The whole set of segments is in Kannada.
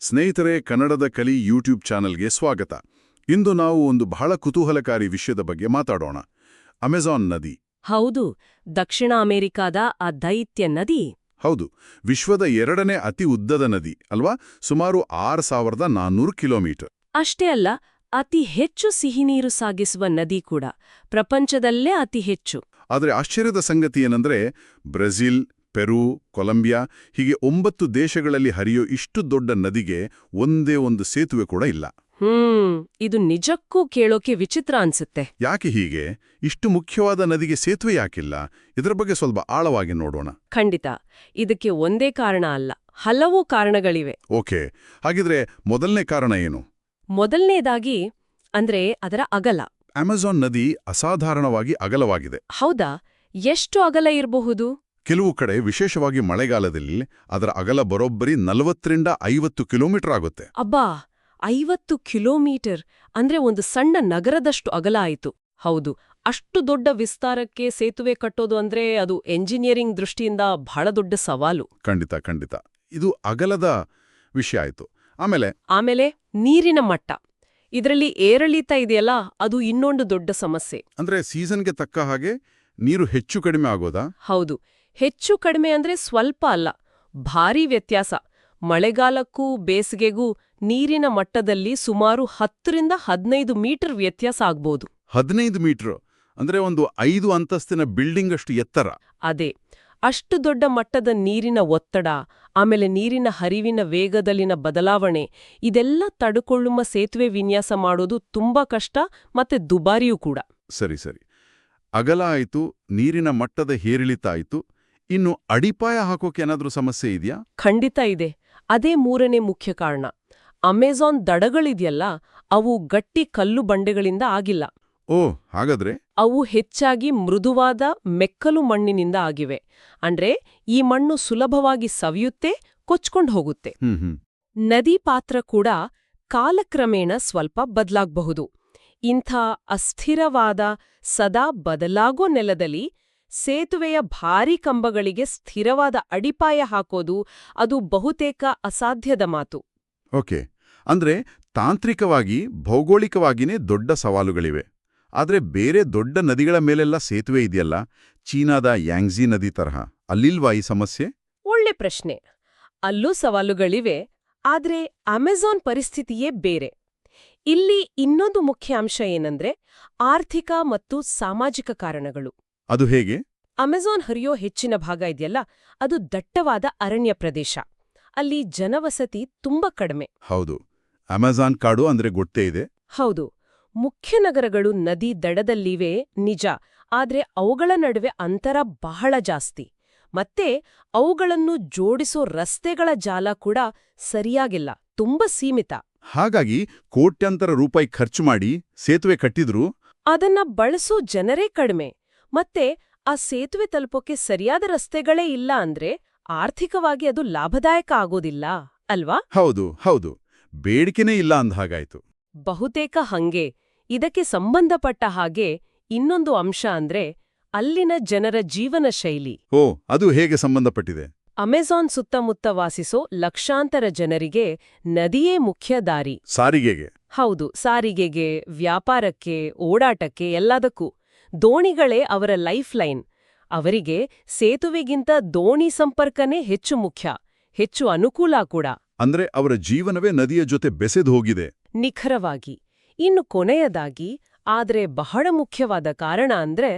ಸ್ನೇಹಿತರೆ ಕನ್ನಡದ ಕಲಿ ಯೂಟ್ಯೂಬ್ ಚಾನೆಲ್ಗೆ ಸ್ವಾಗತ. ಇಂದು ನಾವು ಒಂದು ಬಹಳ ಕುತೂಹಲಕಾರಿ ವಿಷಯದ ಬಗ್ಗೆ ಮಾತಾಡೋಣ. ಅಮೆಜಾನ್ ನದಿ. ಹೌದು ದಕ್ಷಿಣ ಅಮೆರಿಕಾದ ಆ ದೈತ್ಯ ನದಿ. ಹೌದು ವಿಶ್ವದ ಎರಡನೇ ಅತಿ ಉದ್ದದ ನದಿ ಅಲ್ವಾ? ಸುಮಾರು ಆರು ಸಾವಿರದ ನಾನ್ನೂರು ಕಿಲೋಮೀಟರ್. ಅಷ್ಟೇ ಅಲ್ಲ ಅತಿ ಹೆಚ್ಚು ಸಿಹಿನೀರು ಸಾಗಿಸುವ ನದಿ ಕೂಡ. ಪ್ರಪಂಚದಲ್ಲೇ ಅತಿ ಹೆಚ್ಚು. ಆದರೆ ಆಶ್ಚರ್ಯದ ಸಂಗತಿ ಏನಂದ್ರೆ ಬ್ರೆಜಿಲ್ ಪೆರು ಕೊಲಂಬಿಯಾ ಹೀಗೆ ಒಂಬತ್ತು ದೇಶಗಳಲ್ಲಿ ಹರಿಯೋ ಇಷ್ಟು ದೊಡ್ಡ ನದಿಗೆ ಒಂದೇ ಒಂದು ಸೇತುವೆ ಕೂಡ ಇಲ್ಲ. ಹ್ಮ್ ಇದು ನಿಜಕ್ಕೂ ಕೇಳೋಕೆ ವಿಚಿತ್ರ ಅನ್ಸುತ್ತೆ. ಯಾಕೆ ಹೀಗೆ? ಇಷ್ಟು ಮುಖ್ಯವಾದ ನದಿಗೆ ಸೇತುವೆ ಯಾಕಿಲ್ಲ? ಇದರ ಬಗ್ಗೆ ಸ್ವಲ್ಪ ಆಳವಾಗಿ ನೋಡೋಣ. ಖಂಡಿತ. ಇದಕ್ಕೆ ಒಂದೇ ಕಾರಣ ಅಲ್ಲ ಹಲವು ಕಾರಣಗಳಿವೆ. ಓಕೆ ಹಾಗಿದ್ರೆ ಮೊದಲನೇ ಕಾರಣ ಏನು? ಮೊದಲನೇದಾಗಿ ಅಂದ್ರೆ ಅದರ ಅಗಲ. ಅಮೆಜಾನ್ ನದಿ ಅಸಾಧಾರಣವಾಗಿ ಅಗಲವಾಗಿದೆ. ಹೌದಾ? ಎಷ್ಟು ಅಗಲ ಇರಬಹುದು? ಕೆಲವು ಕಡೆ ವಿಶೇಷವಾಗಿ ಮಳೆಗಾಲದಲ್ಲಿ ಅದರ ಅಗಲ ಬರೋಬ್ಬರಿ ನಲವತ್ತರಿಂದ ಐವತ್ತು ಕಿಲೋಮೀಟರ್ ಆಗುತ್ತೆ. ಅಬ್ಬಾ! ಐವತ್ತು ಕಿಲೋಮೀಟರ್ ಅಂದ್ರೆ ಒಂದು ಸಣ್ಣ ನಗರದಷ್ಟು ಅಗಲ ಆಯಿತು. ಹೌದು ಅಷ್ಟು ದೊಡ್ಡ ವಿಸ್ತಾರಕ್ಕೆ ಸೇತುವೆ ಕಟ್ಟೋದು ಅಂದ್ರೆ ಅದು ಎಂಜಿನಿಯರಿಂಗ್ ದೃಷ್ಟಿಯಿಂದ ಬಹಳ ದೊಡ್ಡ ಸವಾಲು. ಖಂಡಿತ ಖಂಡಿತ. ಇದು ಅಗಲದ ವಿಷಯ ಆಯಿತು. ಆಮೇಲೆ ಆಮೇಲೆ ನೀರಿನ ಮಟ್ಟ. ಇದರಲ್ಲಿ ಏರಳಿತ ಇದೆಯಲ್ಲ ಅದು ಇನ್ನೊಂದು ದೊಡ್ಡ ಸಮಸ್ಯೆ. ಅಂದ್ರೆ ಸೀಸನ್ಗೆ ತಕ್ಕ ಹಾಗೆ ನೀರು ಹೆಚ್ಚು ಕಡಿಮೆ ಆಗೋದಾ? ಹೌದು. ಹೆಚ್ಚು ಕಡಿಮೆ ಅಂದ್ರೆ ಸ್ವಲ್ಪ ಅಲ್ಲ ಭಾರೀ ವ್ಯತ್ಯಾಸ. ಮಳೆಗಾಲಕ್ಕೂ ಬೇಸಿಗೆಗೂ ನೀರಿನ ಮಟ್ಟದಲ್ಲಿ ಸುಮಾರು ಹತ್ತರಿಂದ ಹದಿನೈದು ಮೀಟರ್ ವ್ಯತ್ಯಾಸ ಆಗ್ಬೋದು. ಹದಿನೈದು ಮೀಟರ್ ಅಂದ್ರೆ ಒಂದು ಐದು ಅಂತಸ್ತಿನ ಬಿಲ್ಡಿಂಗ್ ಅಷ್ಟು ಎತ್ತರ. ಅದೇ ಅಷ್ಟು ದೊಡ್ಡ ಮಟ್ಟದ ನೀರಿನ ಒತ್ತಡ ಆಮೇಲೆ ನೀರಿನ ಹರಿವಿನ ವೇಗದಲ್ಲಿನ ಬದಲಾವಣೆ ಇದೆಲ್ಲ ತಡುಕೊಳ್ಳುವ ಸೇತುವೆ ವಿನ್ಯಾಸ ಮಾಡೋದು ತುಂಬಾ ಕಷ್ಟ ಮತ್ತೆ ದುಬಾರಿಯೂ ಕೂಡ. ಸರಿ ಸರಿ. ಅಗಲ ಆಯಿತು ನೀರಿನ ಮಟ್ಟದ ಹೇರಿಳಿತ ಆಯ್ತು ಇನ್ನು ಅಡಿಪಾಯ ಹಾಕೋಕೆ ಏನಾದ್ರೂ ಸಮಸ್ಯೆ ಇದೆಯಾ? ಖಂಡಿತ ಇದೆ. ಅದೇ ಮೂರನೇ ಮುಖ್ಯ ಕಾರಣ. ಅಮೆಜಾನ್ ದಡಗಳಿದೆಯಲ್ಲ ಅವು ಗಟ್ಟಿ ಕಲ್ಲು ಬಂಡೆಗಳಿಂದ ಆಗಿಲ್ಲ. ಓ ಹಾಗಾದ್ರೆ? ಅವು ಹೆಚ್ಚಾಗಿ ಮೃದುವಾದ ಮೆಕ್ಕಲು ಮಣ್ಣಿನಿಂದ ಆಗಿವೆ. ಅಂದ್ರೆ ಈ ಮಣ್ಣು ಸುಲಭವಾಗಿ ಸವಿಯುತ್ತೆ ಕೊಚ್ಕೊಂಡು ಹೋಗುತ್ತೆ. ನದಿ ಪಾತ್ರ ಕೂಡ ಕಾಲಕ್ರಮೇಣ ಸ್ವಲ್ಪ ಬದಲಾಗಬಹುದು. ಇಂಥ ಅಸ್ಥಿರವಾದ ಸದಾ ಬದಲಾಗೋ ನೆಲದಲ್ಲಿ ಸೇತುವೆಯ ಭಾರೀ ಕಂಬಗಳಿಗೆ ಸ್ಥಿರವಾದ ಅಡಿಪಾಯ ಹಾಕೋದು ಅದು ಬಹುತೇಕ ಅಸಾಧ್ಯದ ಮಾತು. ಓಕೆ. ಅಂದ್ರೆ ತಾಂತ್ರಿಕವಾಗಿ ಭೌಗೋಳಿಕವಾಗಿನೇ ದೊಡ್ಡ ಸವಾಲುಗಳಿವೆ. ಆದ್ರೆ ಬೇರೆ ದೊಡ್ಡ ನದಿಗಳ ಮೇಲೆಲ್ಲ ಸೇತುವೆ ಇದೆಯಲ್ಲ ಚೀನಾದ ಯಾಂಗ್ಜಿ ನದಿ ತರಹ ಅಲ್ಲಿಲ್ವಾ ಈ ಸಮಸ್ಯೆ? ಒಳ್ಳೆ ಪ್ರಶ್ನೆ. ಅಲ್ಲೂ ಸವಾಲುಗಳಿವೆ ಆದ್ರೆ ಅಮೆಜಾನ್ ಪರಿಸ್ಥಿತಿಯೇ ಬೇರೆ. ಇಲ್ಲಿ ಇನ್ನೊಂದು ಮುಖ್ಯ ಅಂಶ ಏನಂದ್ರೆ ಆರ್ಥಿಕ ಮತ್ತು ಸಾಮಾಜಿಕ ಕಾರಣಗಳು. ಅದು ಹೇಗೆ? ಅಮೆಜಾನ್ ಹರಿಯೋ ಹೆಚ್ಚಿನ ಭಾಗ ಇದೆಯಲ್ಲ ಅದು ದಟ್ಟವಾದ ಅರಣ್ಯ ಪ್ರದೇಶ. ಅಲ್ಲಿ ಜನವಸತಿ ತುಂಬಾ ಕಡಿಮೆ. ಹೌದು. ಅಮೆಜಾನ್ ಕಾಡು ಅಂದ್ರೆ ಗೊತ್ತೇ ಇದೆ. ಹೌದು. ಮುಖ್ಯ ನಗರಗಳು ನದಿ ದಡದಲ್ಲಿವೆ ನಿಜ. ಆದ್ರೆ ಅವುಗಳ ನಡುವೆ ಅಂತರ ಬಹಳ ಜಾಸ್ತಿ. ಮತ್ತೆ ಅವುಗಳನ್ನು ಜೋಡಿಸೋ ರಸ್ತೆಗಳ ಜಾಲ ಕೂಡ ಸರಿಯಾಗಿಲ್ಲ ತುಂಬಾ ಸೀಮಿತ. ಹಾಗಾಗಿ ಕೋಟ್ಯಂತರ ರೂಪಾಯಿ ಖರ್ಚು ಮಾಡಿ ಸೇತುವೆ ಕಟ್ಟಿದ್ರು? ಅದನ್ನ ಬಳಸೋ ಜನರೇ ಕಡಿಮೆ. ಮತ್ತೆ ಆ ಸೇತುವೆ ತಲುಪೋಕೆ ಸರಿಯಾದ ರಸ್ತೆಗಳೇ ಇಲ್ಲ ಅಂದ್ರೆ ಆರ್ಥಿಕವಾಗಿ ಅದು ಲಾಭದಾಯಕ ಆಗೋದಿಲ್ಲ ಅಲ್ವಾ? ಹೌದು ಹೌದು. ಬೇಡಿಕೆನೇ ಇಲ್ಲ ಅಂದ ಹಾಗಾಯ್ತು. ಬಹುತೇಕ ಹಂಗೆ. ಇದಕ್ಕೆ ಸಂಬಂಧಪಟ್ಟ ಹಾಗೆ ಇನ್ನೊಂದು ಅಂಶ ಅಂದ್ರೆ ಅಲ್ಲಿನ ಜನರ ಜೀವನ ಶೈಲಿ. ಓ ಅದು ಹೇಗೆ ಸಂಬಂಧಪಟ್ಟಿದೆ? ಅಮೆಜಾನ್ ಸುತ್ತಮುತ್ತ ವಾಸಿಸೋ ಲಕ್ಷಾಂತರ ಜನರಿಗೆ ನದಿಯೇ ಮುಖ್ಯ ದಾರಿ. ಸಾರಿಗೆಗೆ. ಹೌದು ಸಾರಿಗೆಗೆ ವ್ಯಾಪಾರಕ್ಕೆ ಓಡಾಟಕ್ಕೆ ಎಲ್ಲದಕ್ಕೂ. ದೋಣಿಗಳೇ ಅವರ ಲೈಫ್ ಲೈನ್ ಅವರಿಗೆ ಸೇತುವೆಗಿಂತ ದೋಣಿ ಸಂಪರ್ಕನೇ ಹೆಚ್ಚು ಮುಖ್ಯ ಹೆಚ್ಚು ಅನುಕೂಲ ಕೂಡ. ಅಂದ್ರೆ ಅವರ ಜೀವನವೇ ನದಿಯ ಜೊತೆ ಬೆಸೆದು ಹೋಗಿದೆ. ನಿಖರವಾಗಿ. ಇನ್ನು ಕೊನೆಯದಾಗಿ ಆದ್ರೆ ಬಹಳ ಮುಖ್ಯವಾದ ಕಾರಣ ಅಂದ್ರೆ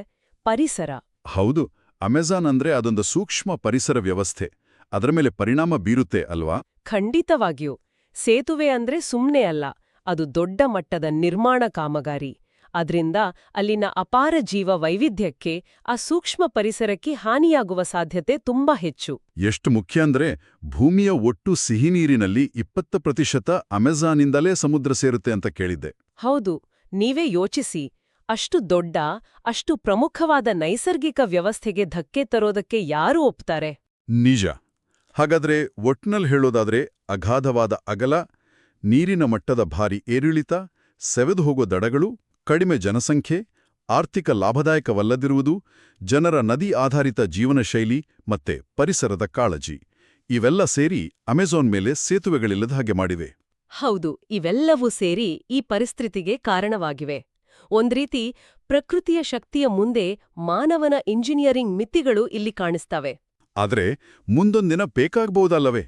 ಪರಿಸರ. ಹೌದು ಅಮೆಜಾನ್ ಅಂದ್ರೆ ಅದೊಂದು ಸೂಕ್ಷ್ಮ ಪರಿಸರ ವ್ಯವಸ್ಥೆ. ಅದರ ಮೇಲೆ ಪರಿಣಾಮ ಬೀರುತ್ತೆ ಅಲ್ವಾ? ಖಂಡಿತವಾಗಿಯೂ. ಸೇತುವೆ ಅಂದ್ರೆ ಸುಮ್ನೆ ಅಲ್ಲ ಅದು ದೊಡ್ಡ ಮಟ್ಟದ ನಿರ್ಮಾಣ ಕಾಮಗಾರಿ. ಅದ್ರಿಂದ ಅಲ್ಲಿನ ಅಪಾರ ಜೀವ ವೈವಿಧ್ಯಕ್ಕೆ ಆ ಸೂಕ್ಷ್ಮ ಪರಿಸರಕ್ಕೆ ಹಾನಿಯಾಗುವ ಸಾಧ್ಯತೆ ತುಂಬಾ ಹೆಚ್ಚು. ಎಷ್ಟು ಮುಖ್ಯ ಅಂದ್ರೆ ಭೂಮಿಯ ಒಟ್ಟು ಸಿಹಿನೀರಿನಲ್ಲಿ ಇಪ್ಪತ್ತು ಪ್ರತಿಶತ ಅಮೆಜಾನಿಂದಲೇ ಸಮುದ್ರ ಸೇರುತ್ತೆ ಅಂತ ಕೇಳಿದ್ದೆ. ಹೌದು ನೀವೇ ಯೋಚಿಸಿ. ಅಷ್ಟು ದೊಡ್ಡ ಅಷ್ಟು ಪ್ರಮುಖವಾದ ನೈಸರ್ಗಿಕ ವ್ಯವಸ್ಥೆಗೆ ಧಕ್ಕೆ ತರೋದಕ್ಕೆ ಯಾರು ಒಪ್ತಾರೆ? ನಿಜ. ಹಾಗಾದ್ರೆ ಒಟ್ನಲ್ಲಿ ಹೇಳೋದಾದ್ರೆ ಅಗಾಧವಾದ ಅಗಲ ನೀರಿನ ಮಟ್ಟದ ಭಾರಿ ಏರಿಳಿತ ಸೆವೆದು ಹೋಗೋ ದಡಗಳು ಕಡಿಮೆ ಜನಸಂಖ್ಯೆ ಆರ್ಥಿಕ ಲಾಭದಾಯಕವಲ್ಲದಿರುವುದು ಜನರ ನದಿ ಆಧಾರಿತ ಜೀವನ ಶೈಲಿ ಮತ್ತೆ ಪರಿಸರದ ಕಾಳಜಿ. ಇವೆಲ್ಲ ಸೇರಿ ಅಮೆಜಾನ್ ಮೇಲೆ ಸೇತುವೆಗಳಿಲ್ಲದ ಹಾಗೆ ಮಾಡಿವೆ. ಹೌದು ಇವೆಲ್ಲವೂ ಸೇರಿ ಈ ಪರಿಸ್ಥಿತಿಗೆ ಕಾರಣವಾಗಿವೆ. ಒಂದ್ರೀತಿ ಪ್ರಕೃತಿಯ ಶಕ್ತಿಯ ಮುಂದೆ ಮಾನವನ ಇಂಜಿನಿಯರಿಂಗ್ ಮಿತಿಗಳು ಇಲ್ಲಿ ಕಾಣಿಸ್ತವೆ. ಆದ್ರೆ ಮುಂದೊಂದಿನ ಬೇಕಾಗಬಹುದಲ್ಲವೇ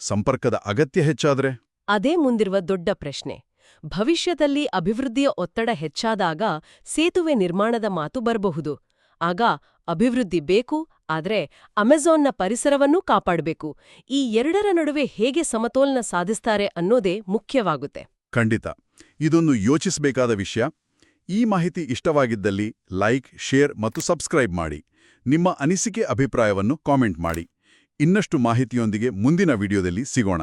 ಸಂಪರ್ಕದ ಅಗತ್ಯ ಹೆಚ್ಚಾದ್ರೆ? ಅದೇ ಮುಂದಿರುವ ದೊಡ್ಡ ಪ್ರಶ್ನೆ. ಭವಿಷ್ಯದಲ್ಲಿ ಅಭಿವೃದ್ಧಿಯ ಒತ್ತಡ ಹೆಚ್ಚಾದಾಗ ಸೇತುವೆ ನಿರ್ಮಾಣದ ಮಾತು ಬರಬಹುದು. ಆಗ ಅಭಿವೃದ್ಧಿ ಬೇಕು, ಆದರೆ ಅಮೆಜಾನ್ನ ಪರಿಸರವನ್ನೂ ಕಾಪಾಡಬೇಕು. ಈ ಎರಡರ ನಡುವೆ ಹೇಗೆ ಸಮತೋಲನ ಸಾಧಿಸ್ತಾರೆ ಅನ್ನೋದೇ ಮುಖ್ಯವಾಗುತ್ತೆ. ಖಂಡಿತ. ಇದೊಂದು ಯೋಚಿಸಬೇಕಾದ ವಿಷಯ. ಈ ಮಾಹಿತಿ ಇಷ್ಟವಾಗಿದ್ದಲ್ಲಿ ಲೈಕ್, ಶೇರ್ ಮತ್ತು ಸಬ್ಸ್ಕ್ರೈಬ್ ಮಾಡಿ. ನಿಮ್ಮ ಅನಿಸಿಕೆ, ಅಭಿಪ್ರಾಯವನ್ನು ಕಾಮೆಂಟ್ ಮಾಡಿ. ಇನ್ನಷ್ಟು ಮಾಹಿತಿಯೊಂದಿಗೆ ಮುಂದಿನ ವಿಡಿಯೋದಲ್ಲಿ ಸಿಗೋಣ.